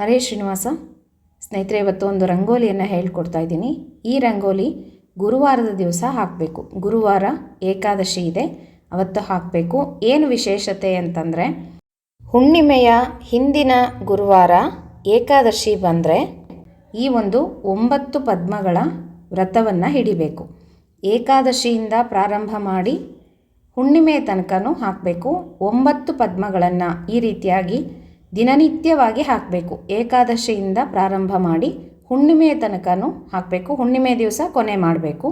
ಹರೇ ಶ್ರೀನಿವಾಸ, ಸ್ನೇಹಿತರೆ, ಇವತ್ತು ಒಂದು ರಂಗೋಲಿಯನ್ನು ಹೇಳ್ಕೊಡ್ತಾ ಇದ್ದೀನಿ. ಈ ರಂಗೋಲಿ ಗುರುವಾರದ ದಿವಸ ಹಾಕಬೇಕು. ಗುರುವಾರ ಏಕಾದಶಿ ಇದೆ, ಅವತ್ತು ಹಾಕಬೇಕು. ಏನು ವಿಶೇಷತೆ ಅಂತಂದರೆ, ಹುಣ್ಣಿಮೆಯ ಹಿಂದಿನ ಗುರುವಾರ ಏಕಾದಶಿ ಬಂದರೆ ಈ ಒಂದು ಒಂಬತ್ತು ಪದ್ಮಗಳ ವ್ರತವನ್ನು ಹಿಡಿಬೇಕು. ಏಕಾದಶಿಯಿಂದ ಪ್ರಾರಂಭ ಮಾಡಿ ಹುಣ್ಣಿಮೆ ತನಕನೂ ಹಾಕಬೇಕು. ಒಂಬತ್ತು ಪದ್ಮಗಳನ್ನು ಈ ರೀತಿಯಾಗಿ ದಿನನಿತ್ಯವಾಗಿ ಹಾಕಬೇಕು. ಏಕಾದಶಿಯಿಂದ ಪ್ರಾರಂಭ ಮಾಡಿ ಹುಣ್ಣಿಮೆಯ ತನಕನೂ ಹಾಕಬೇಕು. ಹುಣ್ಣಿಮೆ ದಿವಸ ಕೊನೆ ಮಾಡಬೇಕು.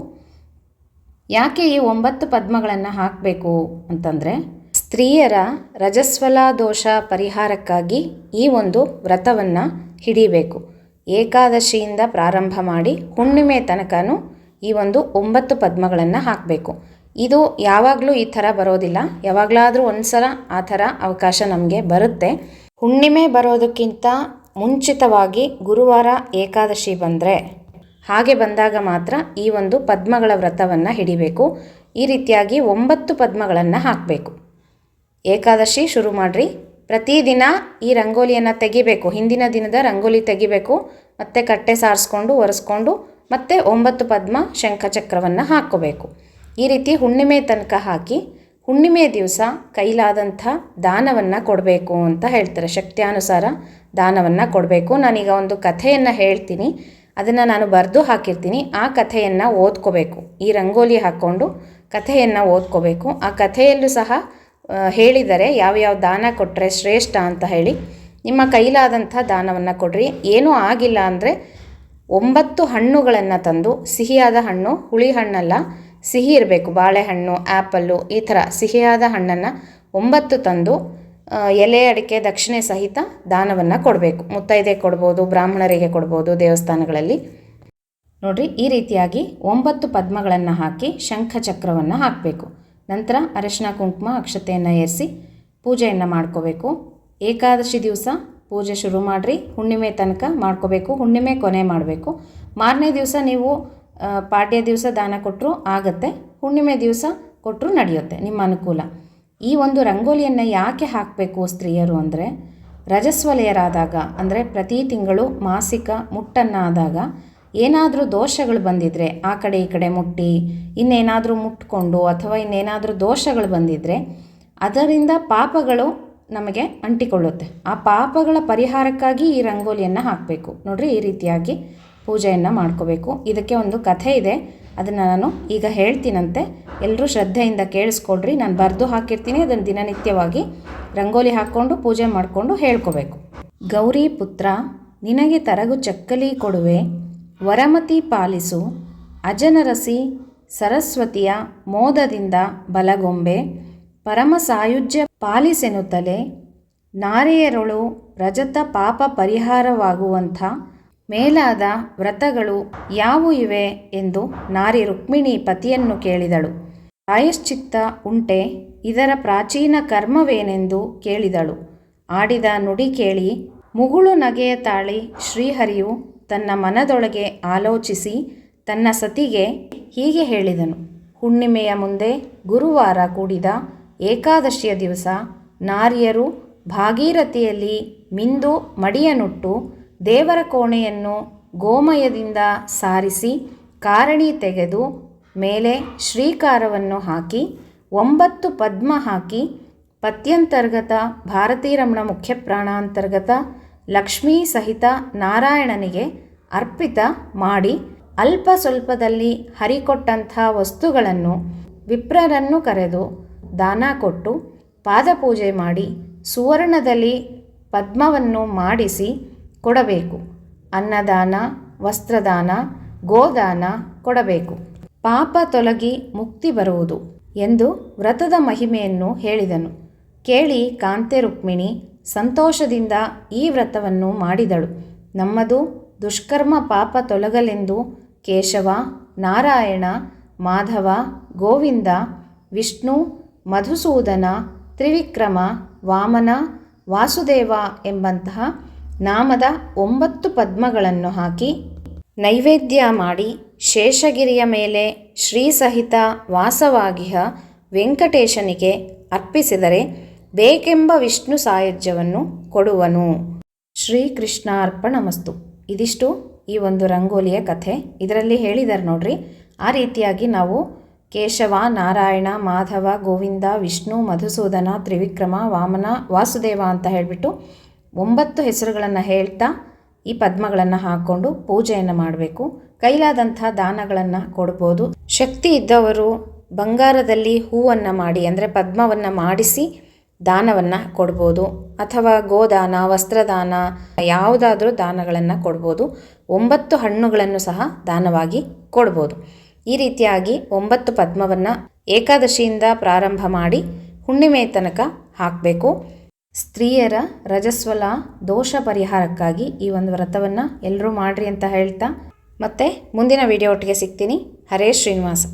ಯಾಕೆ ಈ ಒಂಬತ್ತು ಪದ್ಮಗಳನ್ನು ಹಾಕಬೇಕು ಅಂತಂದರೆ, ಸ್ತ್ರೀಯರ ರಜಸ್ವಲ ದೋಷ ಪರಿಹಾರಕ್ಕಾಗಿ ಈ ಒಂದು ವ್ರತವನ್ನು ಹಿಡಿಬೇಕು. ಏಕಾದಶಿಯಿಂದ ಪ್ರಾರಂಭ ಮಾಡಿ ಹುಣ್ಣಿಮೆ ತನಕನೂ ಈ ಒಂದು ಒಂಬತ್ತು ಪದ್ಮಗಳನ್ನು ಹಾಕಬೇಕು. ಇದು ಯಾವಾಗಲೂ ಈ ಥರ ಬರೋದಿಲ್ಲ. ಯಾವಾಗಲಾದರೂ ಒಂದು ಸಲ ಆ ಥರ ಅವಕಾಶ ನಮಗೆ ಬರುತ್ತೆ. ಹುಣ್ಣಿಮೆ ಬರೋದಕ್ಕಿಂತ ಮುಂಚಿತವಾಗಿ ಗುರುವಾರ ಏಕಾದಶಿ ಬಂದರೆ. ಹಾಗೆ ಬಂದಾಗ ಮಾತ್ರ ಈ ಒಂದು ಪದ್ಮಗಳ ವ್ರತವನ್ನು ಹಿಡಿಬೇಕು. ಈ ರೀತಿಯಾಗಿ ಒಂಬತ್ತು ಪದ್ಮಗಳನ್ನು ಹಾಕಬೇಕು. ಏಕಾದಶಿ ಶುರು ಮಾಡಿರಿ. ಪ್ರತಿದಿನ ಈ ರಂಗೋಲಿಯನ್ನು ತೆಗಿಬೇಕು. ಹಿಂದಿನ ದಿನದ ರಂಗೋಲಿ ತೆಗಿಬೇಕು. ಮತ್ತು ಕಟ್ಟೆ ಸಾರಿಸ್ಕೊಂಡು, ಒರೆಸ್ಕೊಂಡು, ಮತ್ತು ಒಂಬತ್ತು ಪದ್ಮ ಶಂಖಚಕ್ರವನ್ನು ಹಾಕ್ಕೋಬೇಕು. ಈ ರೀತಿ ಹುಣ್ಣಿಮೆ ತನಕ ಹಾಕಿ ಹುಣ್ಣಿಮೆ ದಿವಸ ಕೈಲಾದಂಥ ದಾನವನ್ನು ಕೊಡಬೇಕು ಅಂತ ಹೇಳ್ತಾರೆ. ಶಕ್ತ್ಯಾನುಸಾರ ದಾನವನ್ನು ಕೊಡಬೇಕು. ನಾನೀಗ ಒಂದು ಕಥೆಯನ್ನು ಹೇಳ್ತೀನಿ. ಅದನ್ನು ನಾನು ಬರೆದು ಹಾಕಿರ್ತೀನಿ. ಆ ಕಥೆಯನ್ನು ಓದ್ಕೋಬೇಕು. ಈ ರಂಗೋಲಿ ಹಾಕ್ಕೊಂಡು ಕಥೆಯನ್ನು ಓದ್ಕೋಬೇಕು. ಆ ಕಥೆಯಲ್ಲೂ ಸಹ ಹೇಳಿದರೆ ಯಾವ್ಯಾವ ದಾನ ಕೊಟ್ಟರೆ ಶ್ರೇಷ್ಠ ಅಂತ ಹೇಳಿ ನಿಮ್ಮ ಕೈಲಾದಂಥ ದಾನವನ್ನು ಕೊಡ್ರಿ. ಏನೂ ಆಗಿಲ್ಲ ಅಂದರೆ ಒಂಬತ್ತು ಹಣ್ಣುಗಳನ್ನು ತಂದು, ಸಿಹಿಯಾದ ಹಣ್ಣು, ಹುಳಿ ಹಣ್ಣಲ್ಲ ಸಿಹಿ ಇರಬೇಕು, ಬಾಳೆಹಣ್ಣು ಆ್ಯಪಲ್ಲು ಈ ಥರ ಸಿಹಿಯಾದ ಹಣ್ಣನ್ನು ಒಂಬತ್ತು ತಂದು ಎಲೆ, ಅಡಿಕೆ, ದಕ್ಷಿಣೆ ಸಹಿತ ದಾನವನ್ನು ಕೊಡಬೇಕು. ಮುತ್ತೈದೆ ಕೊಡ್ಬೋದು, ಬ್ರಾಹ್ಮಣರಿಗೆ ಕೊಡ್ಬೋದು ದೇವಸ್ಥಾನಗಳಲ್ಲಿ. ನೋಡಿರಿ, ಈ ರೀತಿಯಾಗಿ ಒಂಬತ್ತು ಪದ್ಮಗಳನ್ನು ಹಾಕಿ ಶಂಖಚಕ್ರವನ್ನು ಹಾಕಬೇಕು. ನಂತರ ಅರಶಿನ ಕುಂಕುಮ, ಅಕ್ಷತೆಯನ್ನು ಏರಿಸಿ ಪೂಜೆಯನ್ನು ಮಾಡ್ಕೋಬೇಕು. ಏಕಾದಶಿ ದಿವಸ ಪೂಜೆ ಶುರು ಮಾಡಿರಿ. ಹುಣ್ಣಿಮೆ ತನಕ ಮಾಡ್ಕೋಬೇಕು, ಹುಣ್ಣಿಮೆ ಕೊನೆ ಮಾಡಬೇಕು. ಮಾರನೇ ದಿವಸ ನೀವು ಪಾಡ್ಯ ದಿವಸ ದಾನ ಕೊಟ್ಟರು ಆಗತ್ತೆ, ಹುಣ್ಣಿಮೆ ದಿವಸ ಕೊಟ್ಟರು ನಡೆಯುತ್ತೆ, ನಿಮ್ಮ ಅನುಕೂಲ. ಈ ಒಂದು ರಂಗೋಲಿಯನ್ನು ಯಾಕೆ ಹಾಕಬೇಕು ಸ್ತ್ರೀಯರು ಅಂದರೆ, ರಜಸ್ವಲೆಯರಾದಾಗ, ಅಂದರೆ ಪ್ರತಿ ತಿಂಗಳು ಮಾಸಿಕ ಮುಟ್ಟನ್ನಾದಾಗ ಏನಾದರೂ ದೋಷಗಳು ಬಂದಿದ್ದರೆ ಆ ಕಡೆ ಈ ಕಡೆ ಮುಟ್ಟಿ, ಇನ್ನೇನಾದರೂ ಮುಟ್ಕೊಂಡು ಅಥವಾ ಇನ್ನೇನಾದರೂ ದೋಷಗಳು ಬಂದಿದ್ದರೆ ಅದರಿಂದ ಪಾಪಗಳು ನಮಗೆ ಅಂಟಿಕೊಳ್ಳುತ್ತೆ. ಆ ಪಾಪಗಳ ಪರಿಹಾರಕ್ಕಾಗಿ ಈ ರಂಗೋಲಿಯನ್ನು ಹಾಕಬೇಕು. ನೋಡ್ರಿ ಈ ರೀತಿಯಾಗಿ ಪೂಜೆಯನ್ನು ಮಾಡ್ಕೋಬೇಕು. ಇದಕ್ಕೆ ಒಂದು ಕಥೆ ಇದೆ. ಅದನ್ನು ನಾನು ಈಗ ಹೇಳ್ತೀನಂತೆ. ಎಲ್ಲರೂ ಶ್ರದ್ಧೆಯಿಂದ ಕೇಳಿಸ್ಕೊಳ್ರಿ. ನಾನು ಬರೆದು ಹಾಕಿರ್ತೀನಿ. ಅದನ್ನು ದಿನನಿತ್ಯವಾಗಿ ರಂಗೋಲಿ ಹಾಕ್ಕೊಂಡು, ಪೂಜೆ ಮಾಡಿಕೊಂಡು ಹೇಳ್ಕೋಬೇಕು. ಗೌರಿ ಪುತ್ರ, ನಿನಗೆ ತರಗು ಚಕ್ಕಲಿ ಕೊಡುವೆ. ವರಮತಿ ಪಾಲಿಸು. ಅಜನರಸಿ ಸರಸ್ವತಿಯ ಮೋದದಿಂದ ಬಲಗೊಂಬೆ. ಪರಮ ಸಾಯುಜ್ಯ ಪಾಲಿಸೆನುತ್ತಲೇ. ನಾರಿಯರೊಳು ರಜತ ಪಾಪ ಪರಿಹಾರವಾಗುವಂಥ ಮೇಲಾದ ವ್ರತಗಳು ಯಾವು ಇವೆ ಎಂದು ನಾರಿ ರುಕ್ಮಿಣಿ ಪತಿಯನ್ನು ಕೇಳಿದಳು. ಪ್ರಾಯಶ್ಚಿತ್ತ ಉಂಟೆ, ಇದರ ಪ್ರಾಚೀನ ಕರ್ಮವೇನೆಂದು ಕೇಳಿದಳು. ಆಡಿದ ನುಡಿ ಕೇಳಿ, ಮುಗುಳು ನಗೆಯ ತಾಳಿ ಶ್ರೀಹರಿಯು ತನ್ನ ಮನದೊಳಗೆ ಆಲೋಚಿಸಿ ತನ್ನ ಸತಿಗೆ ಹೀಗೆ ಹೇಳಿದನು. ಹುಣ್ಣಿಮೆಯ ಮುಂದೆ ಗುರುವಾರ ಕೂಡಿದ ಏಕಾದಶಿಯ ದಿವಸ ನಾರಿಯರು ಭಾಗೀರಥಿಯಲ್ಲಿ ಮಿಂದು ಮಡಿಯನುಟ್ಟು ದೇವರ ಕೋಣೆಯನ್ನು ಗೋಮಯದಿಂದ ಸಾರಿಸಿ ಕಾರಣಿ ತೆಗೆದು ಮೇಲೆ ಶ್ರೀಕಾರವನ್ನು ಹಾಕಿ ಒಂಬತ್ತು ಪದ್ಮ ಹಾಕಿ ಪತ್ಯಂತರ್ಗತ ಭಾರತೀರಮಣ ಮುಖ್ಯ ಪ್ರಾಣಾಂತರ್ಗತ ಲಕ್ಷ್ಮೀ ಸಹಿತ ನಾರಾಯಣನಿಗೆ ಅರ್ಪಿತ ಮಾಡಿ ಅಲ್ಪ ಸ್ವಲ್ಪದಲ್ಲಿ ಹರಿಕೊಟ್ಟಂಥ ವಸ್ತುಗಳನ್ನು ವಿಪ್ರರನ್ನು ಕರೆದು ದಾನ ಕೊಟ್ಟು ಪಾದಪೂಜೆ ಮಾಡಿ ಸುವರ್ಣದಲ್ಲಿ ಪದ್ಮವನ್ನು ಮಾಡಿಸಿ ಕೊಡಬೇಕು. ಅನ್ನದಾನ, ವಸ್ತ್ರದಾನ, ಗೋದಾನ ಕೊಡಬೇಕು. ಪಾಪ ತೊಲಗಿ ಮುಕ್ತಿ ಬರುವುದು ಎಂದು ವ್ರತದ ಮಹಿಮೆಯನ್ನು ಹೇಳಿದನು. ಕೇಳಿ ಕಾಂತೆ ರುಕ್ಮಿಣಿ ಸಂತೋಷದಿಂದ ಈ ವ್ರತವನ್ನು ಮಾಡಿದಳು. ನಮ್ಮದು ದುಷ್ಕರ್ಮ ಪಾಪ ತೊಲಗಲೆಂದು ಕೇಶವ, ನಾರಾಯಣ, ಮಾಧವ, ಗೋವಿಂದ, ವಿಷ್ಣು, ಮಧುಸೂದನ, ತ್ರಿವಿಕ್ರಮ, ವಾಮನ, ವಾಸುದೇವ ಎಂಬಂತಹ ನಾಮದ ಒಂಬತ್ತು ಪದ್ಮಗಳನ್ನು ಹಾಕಿ ನೈವೇದ್ಯ ಮಾಡಿ ಶೇಷಗಿರಿಯ ಮೇಲೆ ಶ್ರೀ ಸಹಿತ ವಾಸವಾಗಿಹ ವೆಂಕಟೇಶನಿಗೆ ಅರ್ಪಿಸಿದರೆ ಬೇಕೆಂಬ ವಿಷ್ಣು ಸಾಯುಜ್ಯವನ್ನು ಕೊಡುವನು. ಶ್ರೀಕೃಷ್ಣಾರ್ಪಣಮಸ್ತು. ಇದಿಷ್ಟು ಈ ಒಂದು ರಂಗೋಲಿಯ ಕಥೆ. ಇದರಲ್ಲಿ ಹೇಳಿದ್ದಾರೆ ನೋಡ್ರಿ, ಆ ರೀತಿಯಾಗಿ ನಾವು ಕೇಶವ, ನಾರಾಯಣ, ಮಾಧವ, ಗೋವಿಂದ, ವಿಷ್ಣು, ಮಧುಸೂದನ, ತ್ರಿವಿಕ್ರಮ, ವಾಮನ, ವಾಸುದೇವ ಅಂತ ಹೇಳಿಬಿಟ್ಟು ಒಂಬತ್ತು ಹೆಸರುಗಳನ್ನು ಹೇಳ್ತಾ ಈ ಪದ್ಮಗಳನ್ನು ಹಾಕ್ಕೊಂಡು ಪೂಜೆಯನ್ನು ಮಾಡಬೇಕು. ಕೈಲಾದಂಥ ದಾನಗಳನ್ನು ಕೊಡ್ಬೋದು. ಶಕ್ತಿ ಇದ್ದವರು ಬಂಗಾರದಲ್ಲಿ ಹೂವನ್ನು ಮಾಡಿ, ಅಂದರೆ ಪದ್ಮವನ್ನು ಮಾಡಿಸಿ ದಾನವನ್ನು ಕೊಡ್ಬೋದು. ಅಥವಾ ಗೋದಾನ, ವಸ್ತ್ರದಾನ, ಯಾವುದಾದ್ರೂ ದಾನಗಳನ್ನು ಕೊಡ್ಬೋದು. ಒಂಬತ್ತು ಹಣ್ಣುಗಳನ್ನು ಸಹ ದಾನವಾಗಿ ಕೊಡ್ಬೋದು. ಈ ರೀತಿಯಾಗಿ ಒಂಬತ್ತು ಪದ್ಮವನ್ನು ಏಕಾದಶಿಯಿಂದ ಪ್ರಾರಂಭ ಮಾಡಿ ಹುಣ್ಣಿಮೆ ತನಕ ಹಾಕಬೇಕು. ಸ್ತ್ರೀಯರ ರಜಸ್ವಲ ದೋಷ ಪರಿಹಾರಕ್ಕಾಗಿ ಈ ಒಂದು ವ್ರತವನ್ನು ಎಲ್ಲರೂ ಮಾಡ್ರಿ ಅಂತ ಹೇಳ್ತಾ ಮತ್ತೆ ಮುಂದಿನ ವಿಡಿಯೋ ಒಟ್ಟಿಗೆ ಸಿಗ್ತೀನಿ. ಹರೇ ಶ್ರೀನಿವಾಸ.